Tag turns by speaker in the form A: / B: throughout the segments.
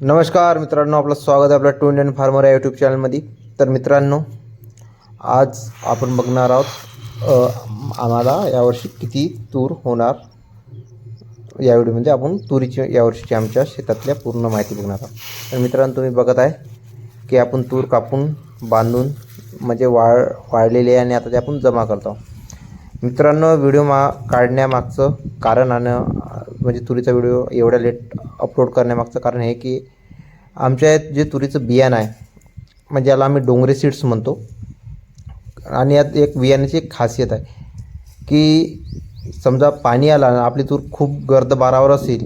A: नमस्कार मित्रांनो आपलं स्वागत आहे आपल्या टू इंडियन फार्मर या यूट्यूब चॅनलमध्ये तर मित्रांनो आज आपण बघणार आहोत आम्हाला यावर्षी किती तूर होणार? या व्हिडिओमध्ये आपण तुरीची यावर्षीची आमच्या शेतातल्या पूर्ण माहिती बघणार आहोत. तर मित्रांनो तुम्ही बघत आहे की आपण तूर कापून बांधून म्हणजे वाळ वाळलेली आहे आणि आता ते आपण जमा करतो. मित्रांनो व्हिडिओ मा काढण्यामागचं कारण आणि म्हणजे तुरीचा व्हिडिओ एवढ्या लेट अपलोड करण्यामागचं कारण हे की आमच्या यात जे तुरीचं बियाणं आहे म्हणजे याला आम्ही डोंगरे सीड्स म्हणतो. आणि यात एक बियाण्याची एक खासियत आहे की समजा पाणी आला आपली तूर खूप गर्द बारावर असेल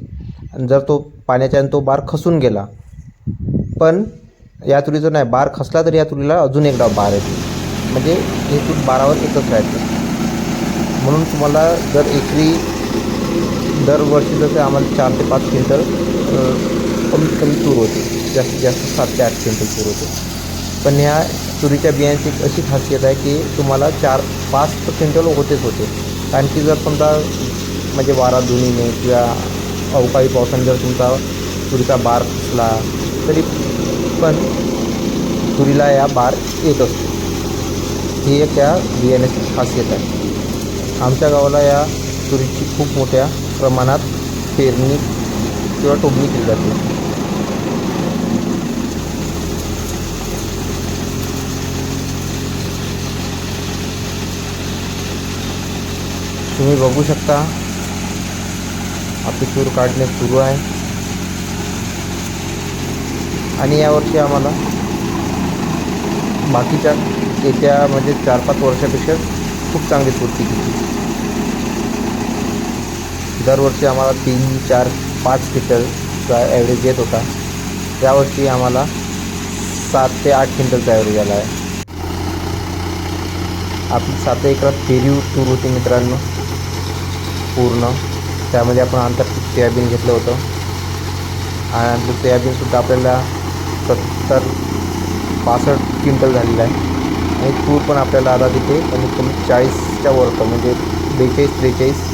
A: आणि जर तो पाण्याच्या तो बार खसून गेला पण या तुरीचं नाही बार खसला तर या तुरीला अजून एकदा बार येतो. म्हणजे हे तूर बारावर एकच राहते म्हणून तुम्हाला दर एकरी दरवर्षी जसे आम्हाला चार ते पाच क्विंटल कमीत कमी तूर होते. जास्तीत जास्त सात ते आठ क्विंटल तूर होते. पण ह्या तुरीच्या बियांची एक अशी खासियत आहे की तुम्हाला चार पाच क्विंटल होतेच होते. कारण की जर समजा म्हणजे वारा दुनीने किंवा अवकाळी पावसाने जर तुमचा तुरीचा बार फसला तरी पण तुरीला या बार येत असतो. ही एक त्या बियाण्याची खासियत आहे. आमच्या गावाला या तुरीची खूप मोठ्या प्रमाणात पेरणी किंवा टोबणी केली जाते. तुम्ही बघू शकता आपली तूर काढणे सुरू आहे. आणि यावर्षी आम्हाला बाकीच्या येत्या म्हणजे चार पाच वर्षापेक्षा खूप चांगली पूर्ती केली दरवर्षी आम्हाला तीन चार पाच क्विंटलचा ॲव्हरेज येत होता. यावर्षी आम्हाला सात ते आठ क्विंटलचा ॲव्हरेज आला आहे. आपली सात एकरात पेरीव टूर होती मित्रांनो. पूर्ण. त्यामध्ये आपण आंतर सोयाबीन घेतलं होतं. आणि सोयाबीनसुद्धा आपल्याला सत्तर पासष्ट क्विंटल झालेलं आहे. आणि तूर पण आपल्याला आता तिथे कमीत कमी चाळीसच्या वरतं म्हणजे बेचाळीस, त्रेचाळीस,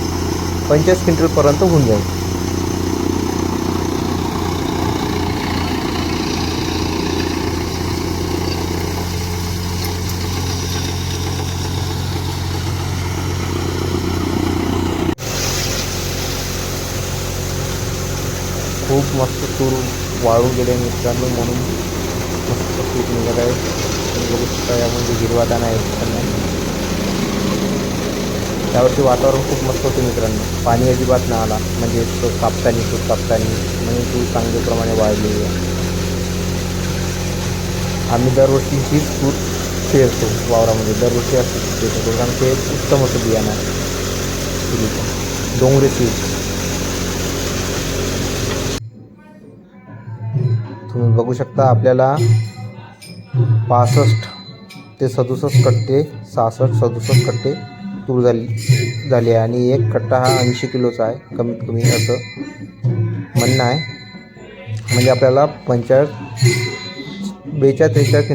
A: पंचेचाळीस क्विंटलपर्यंत होऊन जाईल. खूप मस्त तूर वाळून गेले मित्रांनो, म्हणून मस्त पीक निघत आहे बघू शकता यामध्ये हिरवा आहे. त्यावरती वातावरण खूप मस्त होते मित्रांनो. पाणी अजिबात नाही आला. म्हणजे तो कापतानी तो कापतानी म्हणजे तूर चांगल्याप्रमाणे वाढलेली आहे. आम्ही दरवर्षी हीच तूर पेरतो वावरामध्ये. दरवर्षी असं पेरतो. कारण ते उत्तम असं बियाणं आहे. डोंगरे तुम्ही बघू शकता आपल्याला पासष्ट ते सदुसष्ट कट्टे सहासष्ट सदुसष्ट कट्टे तूर झाली झाली आहे आणि एक कट्टा हा ऐंशी किलोचा आहे कमीत कमी असं म्हणणं आहे. म्हणजे आपल्याला पंचाळीस बेचाळीस त्रेचाळीस